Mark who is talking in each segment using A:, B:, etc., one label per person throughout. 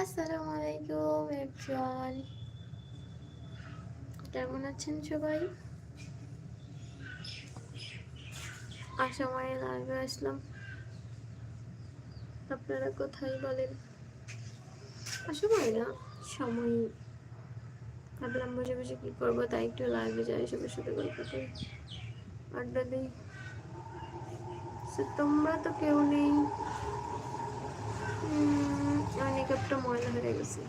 A: আসসালামু আলাইকুম এভরিওয়ান কেমন আছেন সবাই? আসামায় লাইভে আসলাম আপনারা কোথায় বলেন? আসামায় না, সময় ভাবলাম বসে বসে কি করব, তাই একটু লাইভে যাই সবার সাথে গল্প করি, আড্ডা দিই। তোমরা তো কেউ নেই। মেকআপটা ময়লা হয়ে গেছে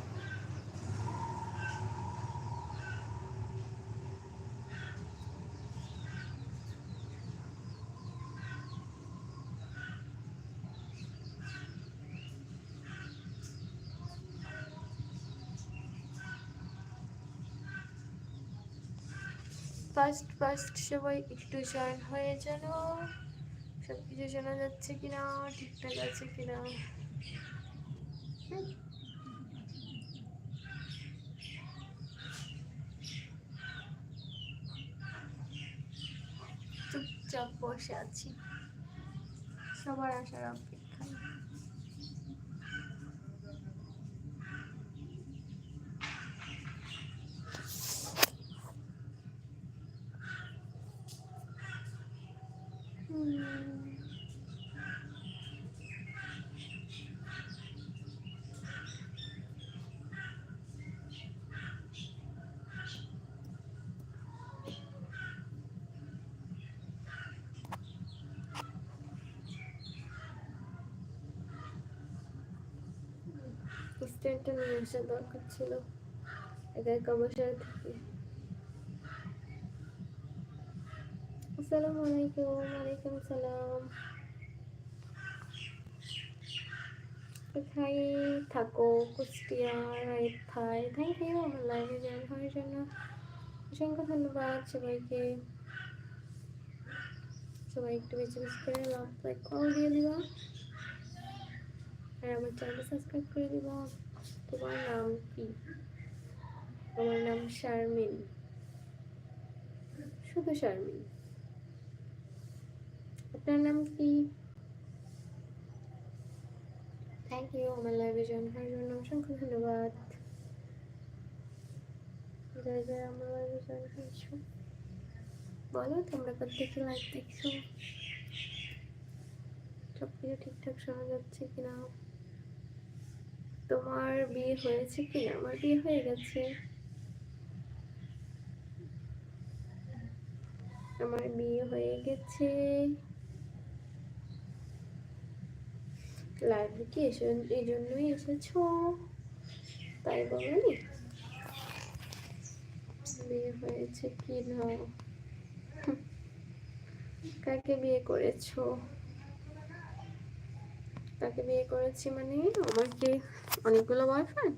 A: ফার্স্ট ফার্স্ট সবাই একটু জয়েন হয়ে যেন সব কিছু যাচ্ছে কিনা, ঠিকঠাক আছে কিনা। চুপচাপ বসে আছি সবার আসার অপেক্ষায় হুম। স্ট্যান্ডটা নিয়ে দরকার ছিল। একা একা বসে থেকে। আসসালামু আলাইকুম, ওয়ালাইকুম সালাম। কোথায় থাকো? কুষ্টিয়া রাইথায় থ্যাংক ইউ আমার লাইভে জয়েন হওয়ার জন্য। অসংখ্য ধন্যবাদ সবাইকে। সবাই একটু বেশি বেশি করে লাভ লাইক কল দিয়ে দিবা আর আমার চ্যানেল সাবস্ক্রাইব করে দিবা তোমার নাম কি? আমার নাম শারমিন। শুধু শারমিন। আপনার নাম কি? থ্যাংক ইউ আমার লাইভে জয়েন হওয়ার জন্য অসংখ্য ধন্যবাদ। বলো, তোমরা প্রত্যেকে লাইভ দেখছ? সব কিছু ঠিকঠাক শোনা যাচ্ছে কিনা? তোমার বিয়ে হয়েছে কিনা আমার বিয়ে হয়ে গেছে। আমার বিয়ে হয়ে গেছে। লাইভে কি? এসে, এই জন্যই এসেছ। তাই বলনি বিয়ে হয়েছে কি না? কাকে বিয়ে করেছ? কাকে বিয়ে করেছি মানে? আমার কি অনেকগুলো বয়ফ্রেন্ড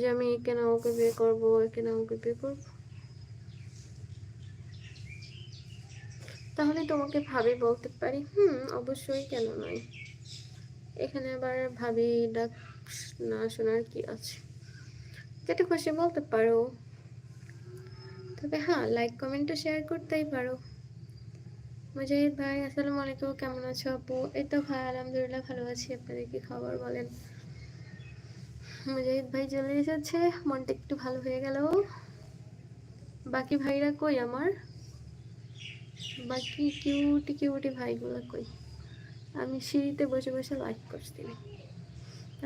A: যে আমি একে না ওকে বিয়ে করব একে না ওকে বিয়ে করব? তাহলে তোমাকে ভাবি বলতে পারি, হুম, অবশ্যই কেন নয়। এখানে আবার ভাবি ডাক না শোনার কি আছে? যেটা খুশি বলতে পারো। তবে হ্যাঁ লাইক কমেন্ট তো শেয়ার করতেই পারো। মুজাহিদ ভাই, আসসালামু আলাইকুম, কেমন আছো আপু? এই তো ভাই, আলহামদুলিল্লাহ ভালো আছি। আপনাদের কি খবর বলেন? মুজাহিদ ভাই চলে এসেছে। মনটা একটু ভালো হয়ে গেল। বাকি ভাইরা কই আমার? বাকি কিউটি কিউটি ভাইগুলো কই? আমি সিঁড়িতে বসে বসে লাইক করছি।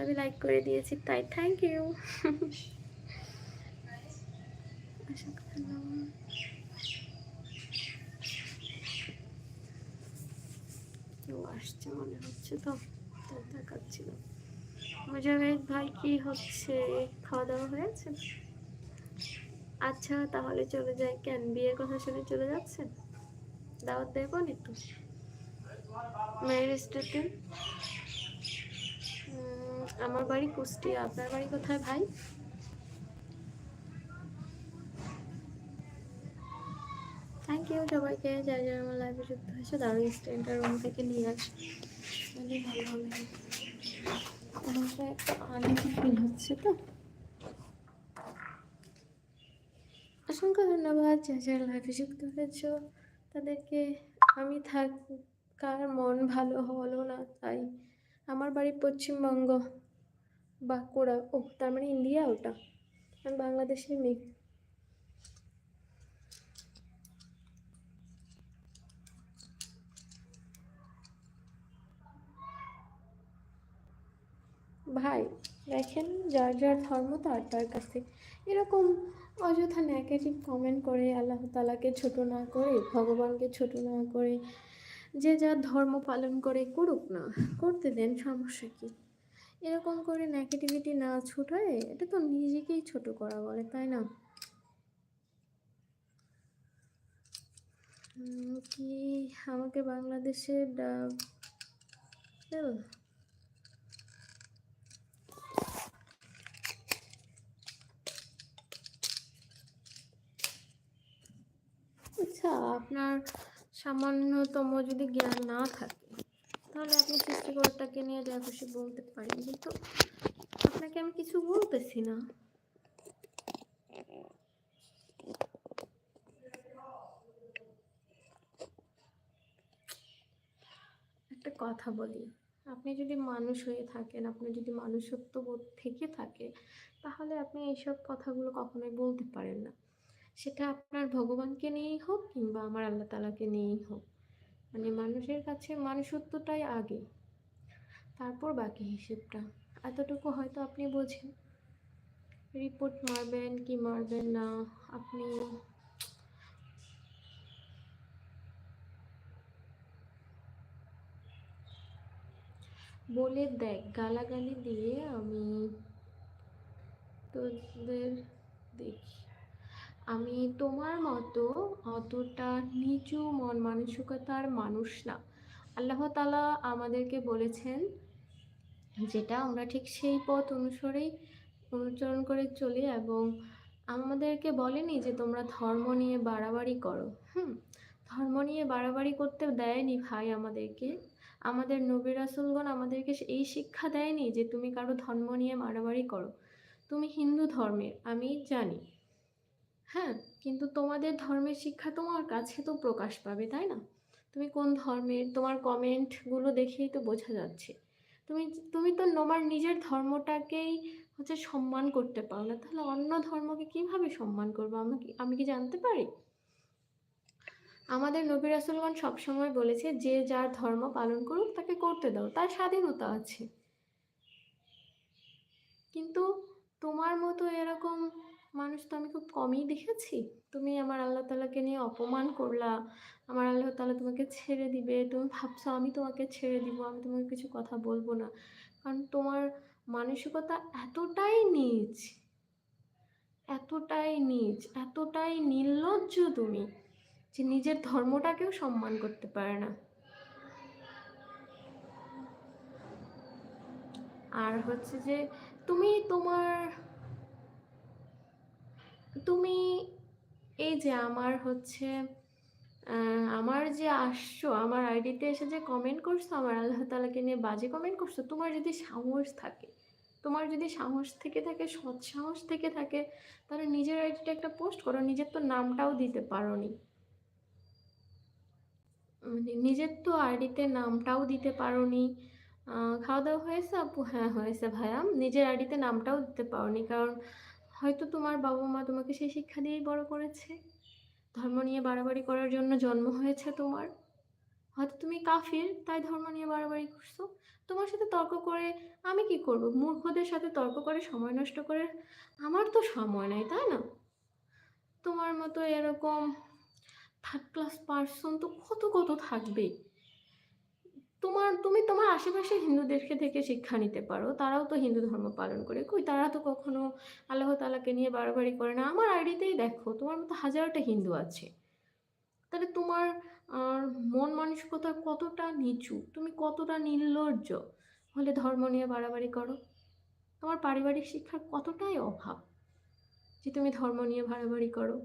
A: আমি লাইক করে দিয়েছি, তাই থ্যাংক ইউ কেউ আসছে মনে হচ্ছে তো তাই দেখাচ্ছিল। মুজাহিদ ভাই, কি হচ্ছে? খাওয়া দাওয়া হয়েছে? আচ্ছা তাহলে চলে যাই। কেন, বিয়ের কথা শুনে চলে যাচ্ছেন? দাওয়াত দেবো একটু? মেয়ের স্টেটে আমার বাড়ি কুষ্টিয়া। আপনার বাড়ি কোথায় ভাই? থ্যাংক ইউ সবাইকে। যারা যারা আমার লাইভে যুক্ত হয়েছে দারুণ স্ট্যান্ডার রুম থেকে নিয়ে আসে ভালো হবে। আমাকে একটা আনন্দ হচ্ছে তো? অসংখ্য ধন্যবাদ যা যারা লাইফে যুক্ত হয়েছ। তাদেরকে আমি থাক কার মন ভালো হলো না, তাই আমার বাড়ি পশ্চিমবঙ্গ, বাঁকুড়া, ও, তার মানে ইন্ডিয়া ওটা। আমি বাংলাদেশের মেয়ে। ভাই, দেখেন যার যার ধর্ম তার তার কাছে। এরকম অযথা নেগেটিভ কমেন্ট করে আল্লাহ তালাকে ছোট না করে, ভগবানকে ছোট না করে, যে যার ধর্ম পালন করে করুক না, করতে দেন সমস্যা কি? এরকম করে নেগেটিভিটি না ছুটায় এটা তো নিজেকেই ছোট করা বলে, তাই না? কি আমাকে বাংলাদেশের আচ্ছা আপনার সামান্যতম যদি জ্ঞান না থাকে, তাহলে আপনি সৃষ্টিকর্তাকে নিয়ে যা খুশি বলতে পারেন। কিন্তু আপনাকে আমি কিছু বলতেছি না। একটা কথা বলি, আপনি যদি মানুষ হয়ে থাকেন আপনার যদি মানুষত্ব বোধ থেকে থাকে, তাহলে আপনি এইসব কথাগুলো কখনোই বলতে পারেন না। সেটা আপনার ভগবানকে নিয়েই হোক কিংবা আমার আল্লাহ তালাকে নিয়েই হোক। মানে মানুষের কাছে মানুষত্বটাই আগে, তারপর বাকি হিসেবটা। এতটুকু হয়তো আপনি বোঝেন। রিপোর্ট মারবেন কি মারবেন না, আপনি বলে দেখ, গালাগালি দিয়ে আমি তোদের দেখি। আমি তোমার মতো অতটা নিচু মন মানসিকতার মানুষ না। আল্লাহ তালা আমাদেরকে বলেছেন, যেটা আমরা ঠিক সেই পথ অনুসরেই অনুসরণ করে চলি এবং আমাদেরকে বলেনি যে তোমরা ধর্ম নিয়ে বাড়াবাড়ি করো। হুম, ধর্ম নিয়ে বাড়াবাড়ি করতে দেয়নি ভাই আমাদেরকে। আমাদের নবী রাসুলগণ আমাদেরকে এই শিক্ষা দেয়নি যে তুমি কারও ধর্ম নিয়ে মারামারি করো। তুমি হিন্দু ধর্মের, আমি জানি। হ্যাঁ কিন্তু তোমাদের ধর্মের শিক্ষা তোমার কাছে তো প্রকাশ পাবে, তাই না? তুমি কোন ধর্মের, তোমার কমেন্টগুলো দেখেই তো বোঝা যাচ্ছে। তুমি তুমি তো তোমার নিজের ধর্মটাকেই হচ্ছে সম্মান করতে পারো না, তাহলে অন্য ধর্মকে কীভাবে সম্মান করব? আমি কি আমি কি জানতে পারি? আমাদের নবী রাসুলগণ সবসময় বলেছে, যে যার ধর্ম পালন করুক, তাকে করতে দাও। তার স্বাধীনতা আছে। কিন্তু তোমার মতো এরকম মানুষ তো আমি খুব কমই দেখেছি। তুমি আমার আল্লাহ তালাকে নিয়ে অপমান করলা। আমার আল্লাহ তালা তোমাকে ছেড়ে দিবে। তুমি ভাবছ আমি তোমাকে ছেড়ে দিব, আমি তোমাকে কিছু কথা বলব না। কারণ তোমার মানসিকতা এতটাই নিচ এতটাই নিচ, এতটাই নির্লজ্জ তুমি যে নিজের ধর্মটাকেও সম্মান করতে পারে না। আর হচ্ছে যে তুমি তোমার তুমি এই যে আমার হচ্ছে আমার যে আসছো, আমার আইডিতে এসে যে কমেন্ট করছ, আমার আল্লাহ তালাকে নিয়ে বাজে কমেন্ট করছ, তোমার যদি সাহস থাকে, তোমার যদি সাহস থেকে থাকে, সৎ সাহস থেকে থাকে, তাহলে নিজের আইডিটা একটা পোস্ট করো, নিজের তো নামটাও দিতে পারো নি মানে নিজের তো আইডিতে নামটাও দিতে পারো নি খাওয়া দাওয়া হয়েছে আপু? হ্যাঁ হয়েছে ভাইয়া। নিজের আইডিতে নামটাও দিতে পারোনি, কারণ হয়তো তোমার বাবা মা তোমাকে সেই শিক্ষা দিয়েই বড় করেছে। ধর্ম নিয়ে বাড়াবাড়ি করার জন্য জন্ম হয়েছে তোমার। হয়তো তুমি কাফির, তাই ধর্ম নিয়ে বাড়াবাড়ি করছ। তোমার সাথে তর্ক করে আমি কি করব? মূর্খদের সাথে তর্ক করে, সময় নষ্ট করে? আমার তো সময় নাই, তাই না? তোমার মতো এরকম থার্ড ক্লাস পার্সন তো কত কত থাকবেই। তোমার, তুমি তোমার আশেপাশে হিন্দুদেরকে থেকে শিক্ষা নিতে পারো। তারাও তো হিন্দু ধর্ম পালন করে। কই, তারা তো কখনো আল্লাহ তালাকে নিয়ে বাড়াবাড়ি করে না। আমার আইডিতেই দেখো, তোমার মতো হাজারটা হিন্দু আছে। তাহলে তোমার মন মানসিকতা কতটা নিচু? তুমি কতটা নির্লজ্জ? হলে ধর্ম নিয়ে বাড়াবাড়ি করো। তোমার পারিবারিক শিক্ষার কতটাই অভাব যে তুমি ধর্ম নিয়ে বাড়াবাড়ি করো?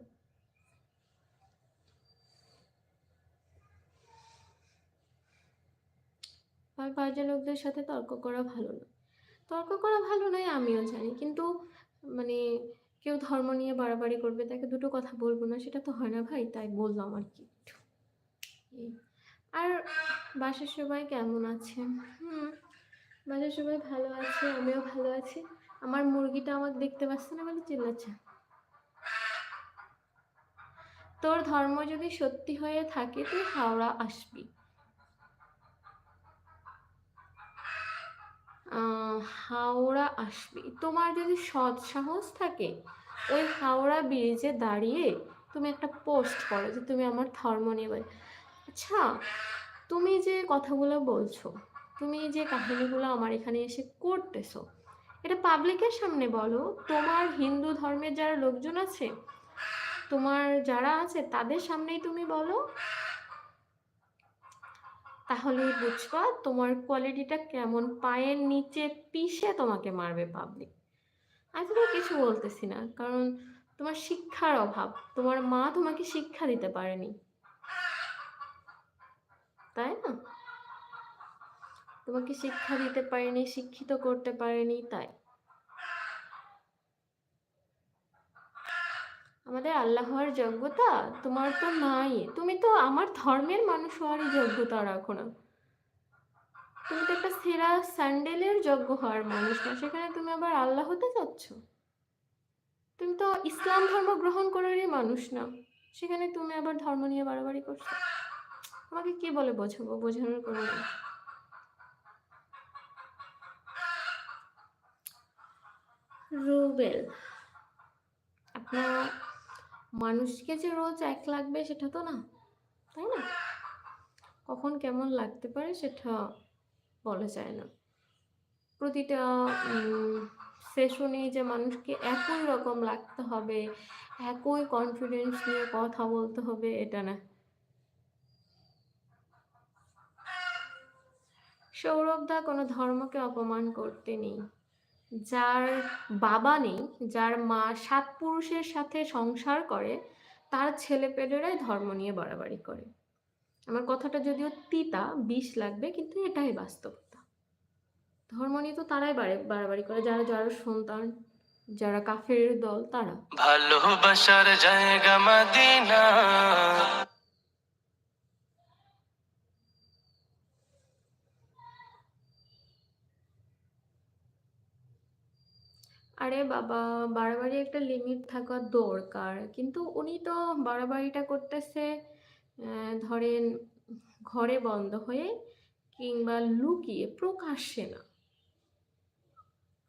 A: আর বাজে লোকদের সাথে তর্ক করা ভালো না। তর্ক করা ভালো নয়, আমিও জানি। কিন্তু মানে কেউ ধর্ম নিয়ে বাড়াবাড়ি করবে, তাকে দুটো কথা বলব না, সেটা তো হয় না ভাই, তাই বললাম আর কি আর বাসার সবাই কেমন আছে? হুম, বাসার সবাই ভালো আছে, আমিও ভালো আছি। আমার মুরগিটা আমাকে দেখতে পাচ্ছে না বলে চিল্লাচ্ছে। তোর ধর্ম যদি সত্যি হয়ে থাকে, তুই হাওড়া আসবি। হাওড়া আসবি। তোমার যদি সৎ সাহস থাকে, ওই হাওড়া ব্রিজে দাঁড়িয়ে তুমি একটা পোস্ট করো যে তুমি আমার ধর্ম নিয়ে বল। আচ্ছা তুমি যে কথাগুলো বলছো, তুমি যে কাহিনীগুলো আমার এখানে এসে করতেছো, এটা পাবলিকের সামনে বলো। তোমার হিন্দু ধর্মের যারা লোকজন আছে, তোমার যারা আছে, তাদের সামনেই তুমি বলো। তাহলেই বুঝবা তোমার কোয়ালিটিটা কেমন, পায়ের নিচে পিষে তোমাকে মারবে পাবলিক আমি তোমাকে কিছু বলতেছি না, কারণ তোমার শিক্ষার অভাব, তোমার মা তোমাকে শিক্ষা দিতে পারেনি। তাই না? তোমাকে শিক্ষা দিতে পারেনি, শিক্ষিত করতে পারেনি, তাই। আমাদের আল্লাহ হওয়ার যোগ্যতা তোমার তো নাই। তুমি তো আমার ধর্মের মানুষ হওয়ারই যোগ্যতা রাখো না তুমি তো একটা সেরা স্যান্ডেলের যোগ্য হওয়ার মানুষ না, সেখানে তুমি আবার আল্লাহ হতে যাচ্ছ? তুমি তো ইসলাম ধর্ম গ্রহণ করারই মানুষ না, সেখানে তুমি আবার ধর্ম নিয়ে বাড়াবাড়ি করছ? আমাকে কি বলে বোঝাবো? বোঝানোর কোনো নেই। রুবেল, আপনার মানুষকে যে রোজ এক লাগবে সেটা তো না, তাই না? কখন কেমন লাগতে পারে সেটা বলা যায় না। প্রতিটা সেশনে যে মানুষকে একই রকম লাগতে হবে, একই কনফিডেন্স নিয়ে কথা বলতে হবে, এটা না। সৌরভ দা কোনো ধর্মকে অপমান করতে নেই। যার বাবা নেই, যার মা সাত পুরুষের সাথে সংসার করে, তার ছেলে পেলেরাই ধর্ম নিয়ে বাড়াবাড়ি করে। আমার কথাটা যদিও তিতা, বিষ লাগবে, কিন্তু এটাই বাস্তবতা। ধর্ম নিয়ে তো তারাই বাড়াবাড়ি করে। যারা যারা সন্তান, যারা কাফের দল, তারা।
B: ভালোবাসার জায়গা মদিনা।
A: আরে বাবা, বাড়াবাড়ি একটা লিমিট থাকা দরকার। কিন্তু উনি তো বাড়াবাড়িটা করতেছে ধরেন ঘরে বন্ধ হয়ে কিংবা লুকিয়ে প্রকাশ্যে না।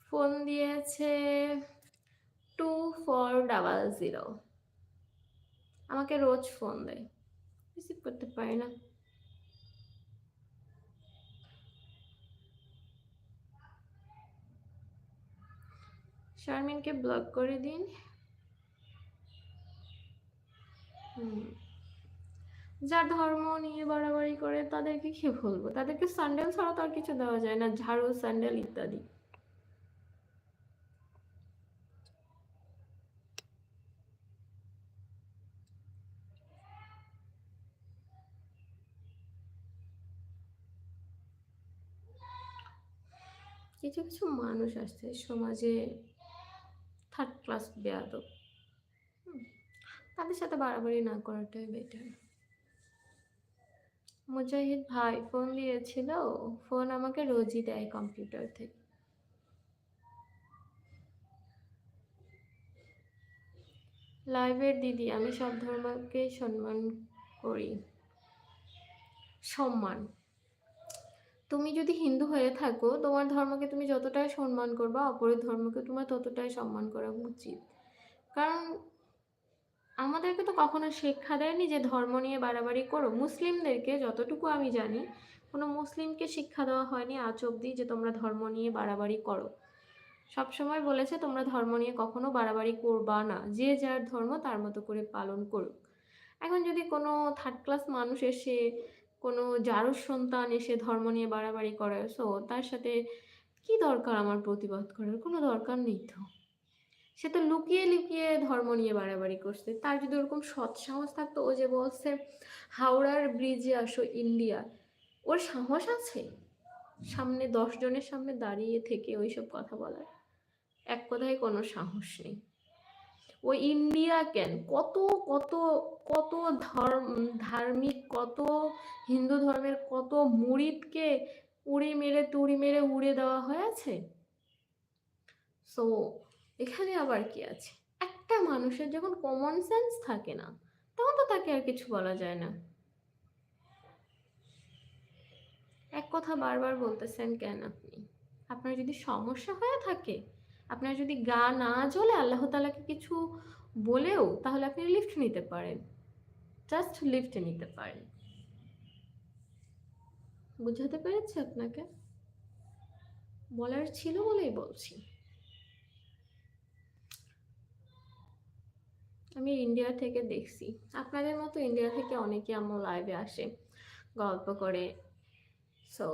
A: ফোন দিয়েছে টু ফোর ডাবল জিরো আমাকে রোজ ফোন দেয়। রিসিভ করতে পারি না। শারমিনকে ব্লক করে দিন। যার ধর্ম নিয়ে বাড়াবাড়ি করে, তাদেরকে কি বলব? তাদেরকে স্যান্ডেল ছাড়া তো আর কিছু দেওয়া যায় না, ঝাড়ু স্যান্ডেল ইত্যাদি। কিছু কিছু মানুষ আছে সমাজে থার্ড ক্লাস বেয়াদব। তাদের সাথে বাড়াবাড়ি না করাটাই বেটার মুজাহিদ ভাই ফোন দিয়েছিল ফোন আমাকে রোজই দেয় কম্পিউটার থেকে। লাইভের দিদি, আমি সব ধর্মকেই সম্মান করি। সম্মান। তুমি যদি হিন্দু হয়ে থাকো, তোমার ধর্মকে তুমি যতটাই সম্মান করবা, অপরের ধর্মকে তোমার ততটাই সম্মান করা উচিত। কারণ আমাদেরকে তো কখনো শিক্ষা দেয়নি যে ধর্ম নিয়ে বাড়াবাড়ি করো। মুসলিমদেরকে যতটুকু আমি জানি, কোনো মুসলিমকে শিক্ষা দেওয়া হয়নি আজ অব্দি যে তোমরা ধর্ম নিয়ে বাড়াবাড়ি করো। সবসময় বলেছে, তোমরা ধর্ম নিয়ে কখনো বাড়াবাড়ি করবা না। যে যার ধর্ম তার মতো করে পালন করুক। এখন যদি কোনো থার্ড ক্লাস মানুষ এসে কোনো জারুর সন্তান এসে ধর্ম নিয়ে বাড়াবাড়ি করে সো তার সাথে কি দরকার আমার প্রতিবাদ করার? কোনো দরকার নেই তো। সে তো লুকিয়ে লুকিয়ে ধর্ম নিয়ে বাড়াবাড়ি করছে। তার যদি ওরকম সৎ সাহস থাকতো, ও যে বলছে, হাওড়ার ব্রিজে আসো ইন্ডিয়া, ওর সাহস আছে? সামনে দশ জনের সামনে দাঁড়িয়ে থেকে ওইসব কথা বলার। এক কথায় কোনো সাহস নেই। ও ইন্ডিয়া কেন? কত কত কত ধর্ম, ধার্মিক, কত হিন্দু ধর্মের, কত মুরিদকে উড়ি মেরে তুড়ি মেরে উড়ে দেওয়া হয়েছে সো এখানে আবার কি আছে? একটা মানুষের যখন কমন সেন্স থাকে না, তখন তো তাকে আর কিছু বলা যায় না। এক কথা বারবার বলতেছেন কেন আপনি? আপনার যদি সমস্যা হয়ে থাকে আপনার যদি গা না জ্বলে আল্লাহ তালাকে কিছু বলেও, তাহলে আপনি লিফট নিতে পারেন। জাস্ট লিফট নিতে পারেন। বুঝাতে পেরেছি আপনাকে? বলার ছিল বলেই বলছি। আমি ইন্ডিয়া থেকে দেখছি। আপনাদের মতো ইন্ডিয়া থেকে অনেকে আমার লাইভে আসে, গল্প করে। সো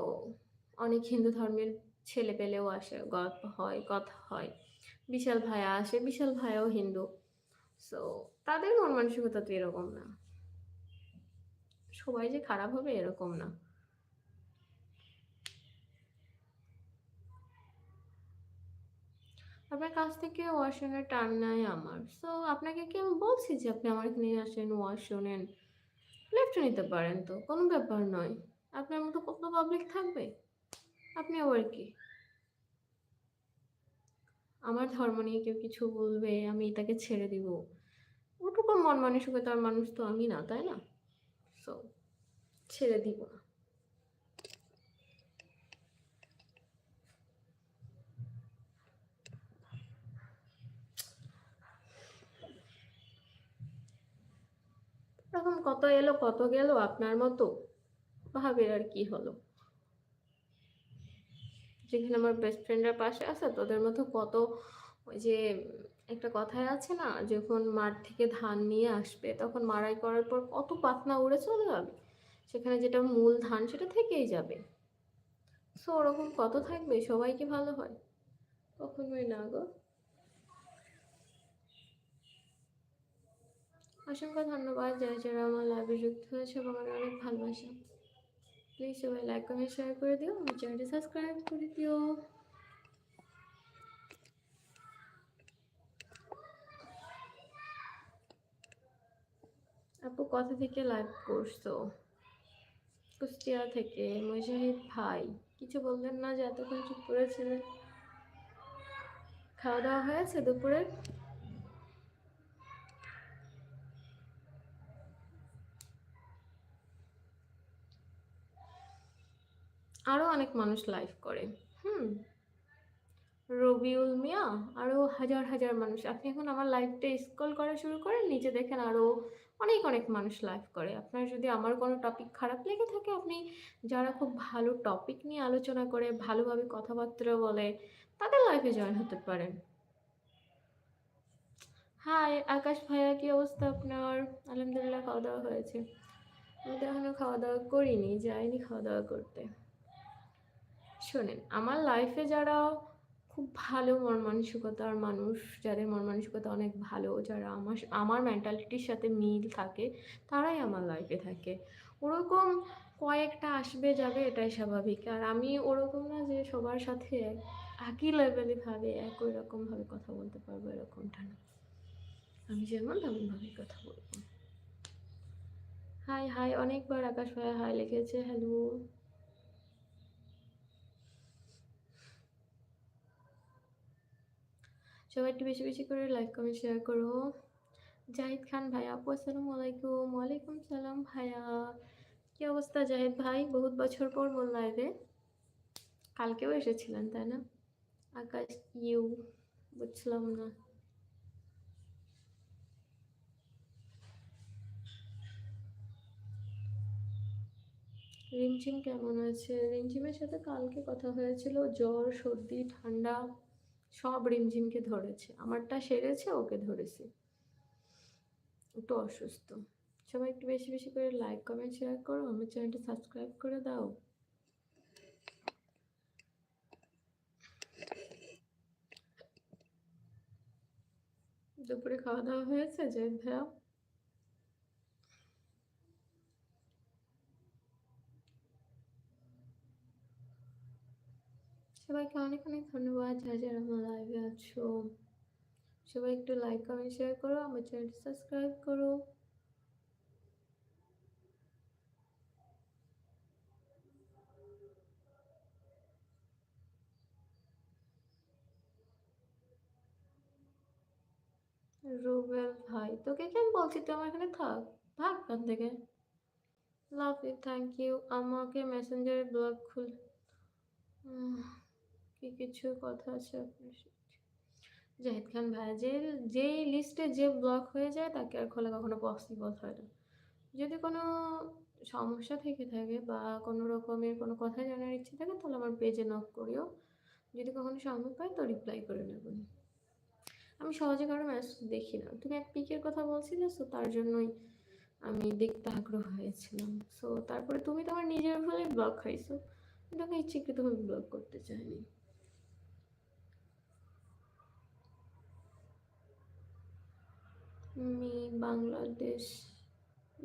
A: অনেক হিন্দু ধর্মের ছেলে পেলেও আসে গল্প হয়, কথা হয়। বিশাল ভাইয়া আসে, বিশাল ভাইয়াও হিন্দু। সো তাদের মন মানসিকতা তো এরকম না। সবাই যে খারাপ হবে এরকম না। আপনার কাছ থেকে ওয়াশনের টান নাই আমার। সো আপনাকে কি আমি বলছি যে আপনি আমার এখানে আসেন ওয়াশ শোনেন লেফট নিতে পারেন তো, কোনো ব্যাপার নয়। আপনার মতো কত পাবলিক থাকবে? আপনি আবার কি? আমার ধর্ম নিয়ে কেউ কিছু বলবে, আমি তাকে ছেড়ে দিব। ওটুকু মন মানসিকতার মানুষ তো আমি না, তাই না? সো ছেড়ে দিব না। এরকম কত এলো, কত গেল, আপনার মতো? ভাবের আর কি হলো? যেখানে আমার বেস্ট ফ্রেন্ডের পাশে আছে, তোদের মতো কত ওই যে একটা কথায় আছে না, যখন মাঠ থেকে ধান নিয়ে আসবে, তখন মাড়াই করার পর কত পাতনা উড়ে চলে যাবে। সেখানে যেটা মূল ধান সেটা থেকেই যাবে। সো ওরকম কত থাকবে, সবাই কি ভালো হয়? কখনোই না গো। অসংখ্য ধন্যবাদ, যারা যারা আমার লাইভে যুক্ত হয়েছে, এবং অনেক ভালোবাসি। প্লিজ সবাই লাইক কমেন্ট শেয়ার করে দিও, আমার চ্যানেলটি সাবস্ক্রাইব করে দিও। আপু, কথা থেকে লাইভ করছ? কুষ্টিয়া থেকে, মুজাহিদ ভাই। কিছু বললেন না যে এতক্ষণ চুপ করেছিলেন খাওয়া দাওয়া হয়েছে দুপুরে? আরও অনেক মানুষ লাইভ করে। হুম। রবিউল মিয়া আরও হাজার হাজার মানুষ। আপনি এখন আমার লাইভটা স্ক্রল করা শুরু করেন, নিচে দেখেন আরও অনেক অনেক মানুষ লাইভ করে। আপনার যদি আমার কোনো টপিক খারাপ লেগে থাকে, আপনি যারা খুব ভালো টপিক নিয়ে আলোচনা করে, ভালোভাবে কথাবার্তা বলে, তাদের লাইফে জয়েন হতে পারেন। হাই আকাশ ভাইয়া, কি অবস্থা আপনার? আলহামদুলিল্লাহ খাওয়া দাওয়া হয়েছে। আমি তো এখনও খাওয়া দাওয়া করিনি, যাইনি খাওয়া দাওয়া করতে। শোনেন, আমার লাইফে যারা খুব ভালো মন মানসিকতার মানুষ, যাদের মন মানসিকতা অনেক ভালো, যারা আমার আমার মেন্টালিটির সাথে মিল থাকে, তারাই আমার লাইফে থাকে। ওরকম কয়েকটা আসবে, যাবে, এটাই স্বাভাবিক। আর আমি ওরকম না যে সবার সাথে এক- একই লেভেলে ভাবে, একই রকমভাবে কথা বলতে পারব, এরকমটা না। আমি যেমন তেমনভাবে কথা বলব। হাই হাই অনেকবার আকাশ ভাই হাই লিখেছে হ্যালো সবাই একটু বেশি বেশি করে লাইক কমেন্ট শেয়ার করো। জাহিদ খান ভাই, আপু, আসসালামু আলাইকুম। ওয়ালাইকুম সালাম ভাইয়া। কি অবস্থা জাহিদ ভাই? বহুত বছর পর মোর লাইভে কালকেও এসেছিলেন, তাই না? আকাশ, ইউ, বুঝলাম না। রিমঝিম কেমন আছে? রিমঝিমের সাথে কালকে কথা হয়েছিল, জ্বর, সর্দি, ঠান্ডা। সব রিমঝিমকে ধরেছে। আমারটা সেরেছে, ওকে ধরেছে। একটু অসুস্থ। সবাই একটু বেশি বেশি করে লাইক কমেন্ট শেয়ার করো। আমার চ্যানেলটা সাবস্ক্রাইব করে দাও। দুপুরে খাওয়া দাওয়া হয়েছে যে ভাইয়া সবাইকে অনেক অনেক ধন্যবাদ। যারা যারা আমার লাইভে আছো, সবাই একটু লাইক কমেন্ট শেয়ার করো, আমার চ্যানেলটি সাবস্ক্রাইব করো। রুবেল ভাই, তোকে কেন বলছি? তুই আমার এখানে থাক থাক কান থেকে। লাভ ইউ থ্যাংক ইউ আমাকে মেসেঞ্জারে ব্লগ খুল কি কিছু কথা আছে আপনার জাহিদ খান ভাই যে যে লিস্টে যে ব্লক হয়ে যায় তাকে আর খোলা কখনো পসিবল হয় না। যদি কোনো সমস্যা থেকে থাকে বা কোনো রকমের কোনো কথা জানার ইচ্ছে থাকে তাহলে আমার পেজে নক করিও। যদি কখনো সম্ভব পাই তো রিপ্লাই করে নেব আমি সহজে কারও মেসেজ দেখি না। তুমি এক পিকের কথা বলছিলে সো তার জন্যই আমি দেখতে আগ্রহ হয়েছিলাম। সো তারপরে তুমি তোমার নিজের ফলে ব্লগ খাইছো। তোমাকে ইচ্ছাকৃতভাবে ব্লগ করতে চাইনি। আমি বাংলাদেশ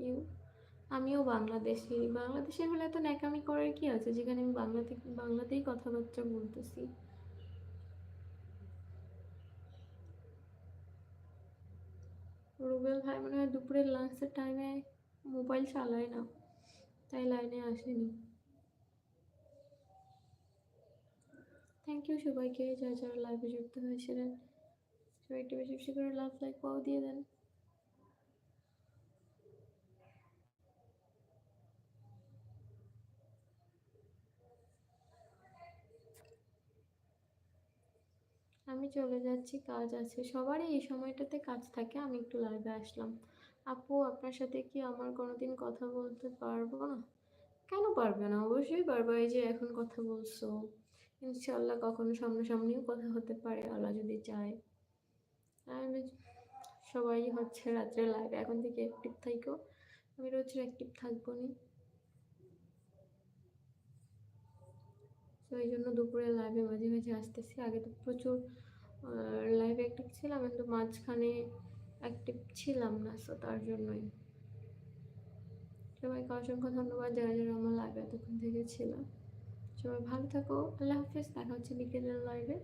A: ইউ, আমিও বাংলাদেশি। বাংলাদেশের হলে তো ন্যাকামি করার কি আছে? যেখানে আমি বাংলা থেকে বাংলাতেই কথাবার্তা বলতেছি। রুবেল ভাই মনে হয় দুপুরের লাঞ্চের টাইমে মোবাইল চালায় না, তাই লাইনে আসেনি। থ্যাংক ইউ সবাইকে, যারা যারা লাইভে যুক্ত হয়েছিলেন। সবাই একটু বেশি বেশি করে লাভ লাইক পাও দিয়ে দেন। আমি চলে যাচ্ছি, কাজ আছে। সবারই এই সময়টাতে কাজ থাকে, আমি একটু লাইভে আসলাম। আপু, আপনার সাথে কি আমার কোনোদিন কথা বলতে পারব না? কেন পারবে না? অবশ্যই পারব, এই যে এখন কথা বলছো। ইনশাল্লাহ কখনো সামনাসামনিও কথা হতে পারে, আল্লাহ যদি চায়। আমি সবাই হচ্ছে রাত্রে লাইভে এখন থেকে অ্যাক্টিভ থাইকো। আমি রোজ অ্যাক্টিভ থাকব নি। এই জন্য দুপুরে লাইভে মাঝে মাঝে আসতেছি। আগে তো প্রচুর লাইভে অ্যাক্টিভ ছিলাম, কিন্তু মাঝখানে অ্যাক্টিভ ছিলাম না সো তার জন্যই। সবাইকে অসংখ্য ধন্যবাদ যারা যারা আমার লাইভে এতক্ষণ থেকে ছিলাম। সবাই ভালো থাকো, আল্লাহ হাফিজ, দেখা হচ্ছে বিকেলের লাইভে